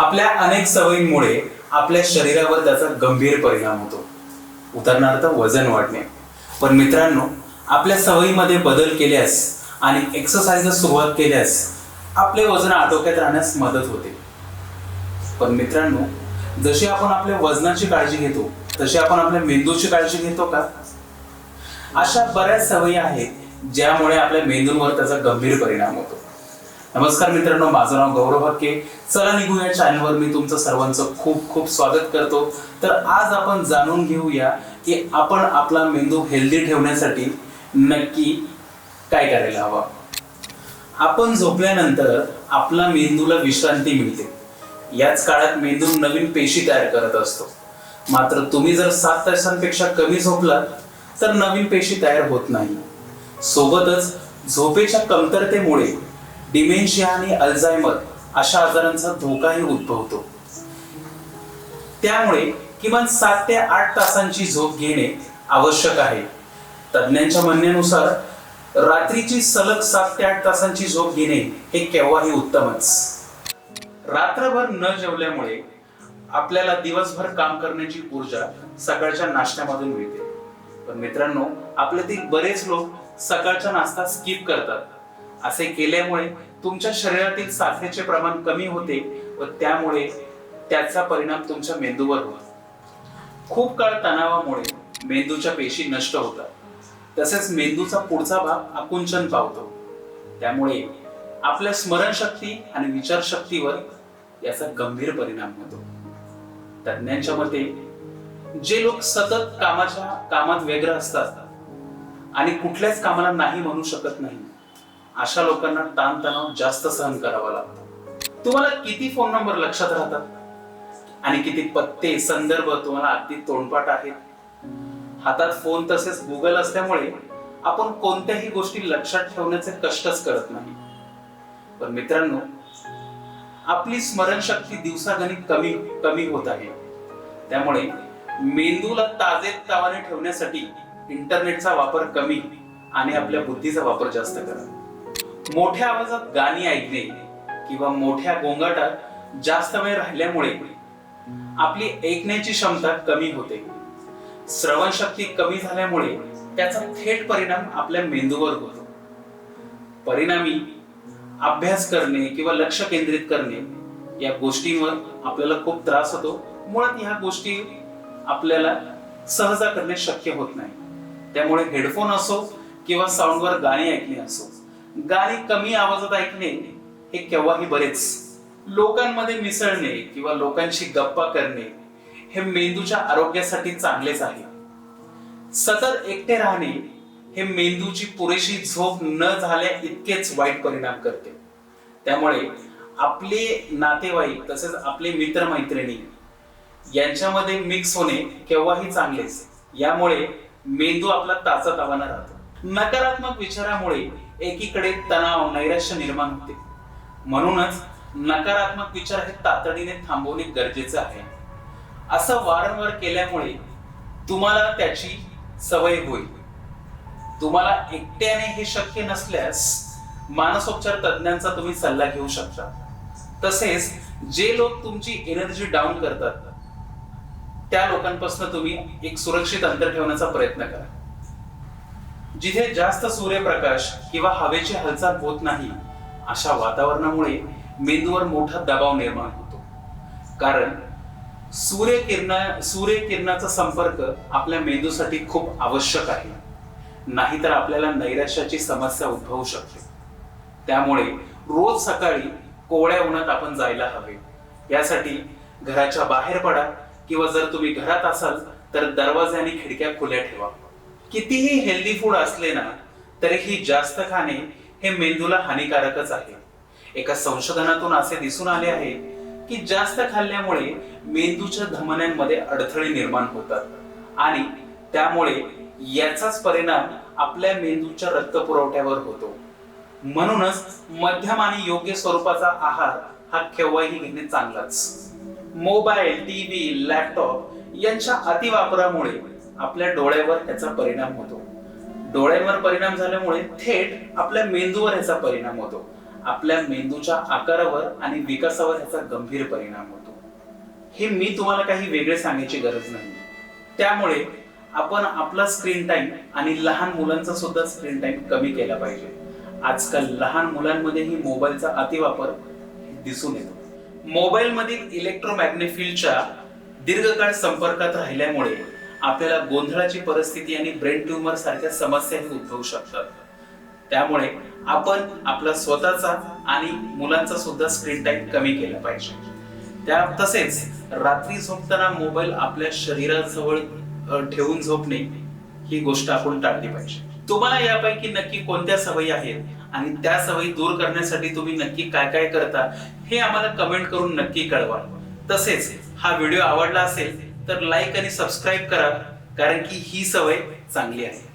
आपल्या अनेक सवयींमुळे आपल्या शरीरावर त्याचा गंभीर परिणाम होतो. उदाहरणार्थ वजन वाढणे. पण मित्रांनो आपल्या सवयीमध्ये बदल केल्यास आणि एक्सरसाइजला सुरुवात केल्यास आपले वजन आटोक्यात राहण्यास मदत होते. पण मित्रांनो जशी आपण आपल्या वजनाची काळजी घेतो तशी आपण आपल्या मेंदूची काळजी घेतो का? अशा बऱ्याच सवयी आहेत ज्यामुळे आपल्या मेंदूंवर त्याचा गंभीर परिणाम होतो. नमस्कार मित्रांनो माझं नाव गौरव हक्के. चला निघूया चॅनलवर मी तुमचं सर्वांचं खूप खूप स्वागत करतो. तर आज आपण जाणून घेऊया की आपण आपला मेंदू हेल्दी ठेवण्यासाठी नक्की काय करायला हवं. आपण झोपल्यानंतर आपला मेंदूला विश्रांती मिळते. याच काळात मेंदू नवीन पेशी तयार करत असतो. मात्र तुम्ही जर सात तासांपेक्षा कमी झोपलात तर नवीन पेशी तयार होत नाही. सोबतच झोपेच्या कमतरतेमुळे डिमेन्शिया आणि अल्झायमर अशा आजारांचा धोकाही उद्भवतो. त्यामुळे किमान सात ते आठ तासांची झोप घेणे आवश्यक आहे. तज्ज्ञांच्या म्हणण्यानुसार रात्रीची सलग सात ते आठ तासांची झोप घेणे हे केव्हाही उत्तमच. रात्रभर न जेवल्यामुळे आपल्याला दिवसभर काम करण्याची ऊर्जा सकाळच्या नाश्त्यामधून मिळते. पण मित्रांनो आपल्यातील बरेच लोक सकाळचा नाश्ता स्किप करतात. असे केल्यामुळे तुमच्या शरीरातील साखरेचे प्रमाण कमी होते व त्यामुळे त्याचा परिणाम तुमच्या मेंदूवर होतो. खूप काळ तणावामुळे मेंदूच्या पेशी नष्ट होतात. तसेच मेंदूचा पुढचा भाग आकुंचन पावतो. त्यामुळे आपल्या स्मरणशक्ती आणि विचारशक्तीवर याचा गंभीर परिणाम होतो. तज्ज्ञांच्या मते जे लोक सतत कामाच्या कामात व्यग्र असतात आणि कुठल्याच कामाला नाही म्हणू शकत नाही अशा लोकांना ताणतणाव जास्त सहन करावा लागतो. तुम्हाला किती फोन नंबर लक्षात राहतात? आणि किती पत्ते संदर्भ तुम्हाला अगदी तोंडपाठ आहेत? हातात फोन तसेच गुगल असल्यामुळे आपण कोणत्याही गोष्टी लक्षात ठेवण्याचे कष्टच करत नाही. पण मित्रांनो आपली स्मरणशक्ती दिवसागणिक कमी कमी होत आहे. त्यामुळे मेंदूला ताजे तावाने ठेवण्यासाठी इंटरनेटचा वापर कमी आणि आपल्या बुद्धीचा वापर जास्त करा. मोठ्या आवाजात गाणी ऐकणे किंवा मोठ्या गोंगाटात जास्त वेळ राहिल्यामुळे आपली ऐकण्याची क्षमता कमी होते. श्रवणशक्ती कमी झाल्यामुळे त्याचा थेट परिणाम आपल्या मेंदूवर होतो. परिणामी अभ्यास करणे किंवा लक्ष केंद्रित करणे या गोष्टींवर आपल्याला खूप त्रास होतो. मुळात ह्या गोष्टी आपल्याला सहजा करणे शक्य होत नाही. त्यामुळे हेडफोन असो किंवा साऊंडवर गाणी ऐकणे असो गाणे कमी आवाजात ऐकणे हे केव्हाही बरेच. लोकांमध्ये मिसळणे किंवा लोकांशी गप्पा करणे हे मेंदूच्या आरोग्यासाठी चांगलेच आहे. सतत एकटे राहणे हे मेंदूची पुरेशी झोप न झाल्या इतकेच वाईट परिणाम करते. त्यामुळे आपले नातेवाईक तसेच आपले मित्रमैत्रिणी यांच्यामध्ये मिक्स होणे केव्हाही चांगलेच. यामुळे मेंदू आपला ताजा तावाना राहतो. नकारात्मक विचारामुळे एकीकडे तणाव नैराश्य निर्माण होते. म्हणूनच नकारात्मक विचार हे तातडीने थांबवणे गरजेचे आहे. असं वारंवार केल्यामुळे तुम्हाला त्याची सवय होईल. तुम्हाला एकट्याने हे शक्य नसल्यास मानसोपचार तज्ञांचा तुम्ही सल्ला घेऊ शकता. तसेच जे लोक तुमची एनर्जी डाऊन करतात त्या लोकांपासून तुम्ही एक सुरक्षित अंतर ठेवण्याचा प्रयत्न करा. जिथे जास्त सूर्यप्रकाश किंवा हवेची हालचाल होत नाही अशा वातावरणामुळे मेंदूवर मोठा दबाव निर्माण होतो. कारण सूर्यकिरण सूर्यकिरणाचा संपर्क आपल्या मेंदूसाठी खूप आवश्यक आहे. नाहीतर आपल्याला नैराश्याची समस्या उद्भवू शकते. त्यामुळे रोज सकाळी कोवळ्या उन्हात आपण जायला हवे. यासाठी घराच्या बाहेर पडा किंवा जर तुम्ही घरात असाल तर दरवाजे आणि खिडक्या खुल्या ठेवा. कितीही हेल्दी फूड असले ना तरीही जास्त खाणे हे मेंदूला हानिकारकच आहे. एका संशोधनातून असे दिसून आले आहे की जास्त खाल्ल्यामुळे मेंदूच्या धमन्यांमध्ये अडथळे निर्माण होतात आणि त्यामुळे याचाच परिणाम आपल्या मेंदूच्या रक्तपुरवठ्यावर होतो. म्हणूनच मध्यम आणि योग्य स्वरूपाचा आहार हा केव्हाही घेणे चांगलाच. मोबाईल टीव्ही लॅपटॉप यांच्या अतिवापरामुळे आपल्या डोळ्यावर याचा परिणाम होतो. डोळ्यावर परिणाम झाल्यामुळे थेट आपल्या मेंदूवर याचा परिणाम होतो. आपल्या मेंदूच्या आकारावर आणि विकासावर याचा गंभीर परिणाम होतो. हे मी तुम्हाला काही वेगळे सांगायची गरज नाही त्यामुळे आपण आपला स्क्रीन टाइम आणि लहान मुलांचा सुद्धा स्क्रीन टाइम कमी केला पाहिजे. आजकाल लहान मुलांमध्येही मोबाईलचा अतिवापर दिसून येतो. मोबाईल मधील दीर्घकाळ संपर्कात राहिल्यामुळे आपल्याला गोंधळाची परिस्थिती आणि ब्रेन ट्यूमर सारख्या समस्याही उद्भवू शकतात. त्यामुळे आपण आपला स्वतःचा आणि मुलांचा सुद्धा स्क्रीन टाइम कमी केला पाहिजे. त्या तसेच रात्री झोपताना मोबाईल आपल्या शरीराजवळ ठेवून झोपणे ही गोष्ट आपण टाळली पाहिजे. तुम्हाला यापैकी नक्की कोणत्या सवयी आहेत आणि त्या सवयी दूर करण्यासाठी तुम्ही नक्की काय काय करता हे आम्हाला कमेंट करून नक्की कळवा. तसेच हा व्हिडिओ आवडला असेल तर लाईक आणि सबस्क्राईब करा कारण की ही सवय चांगली आहे.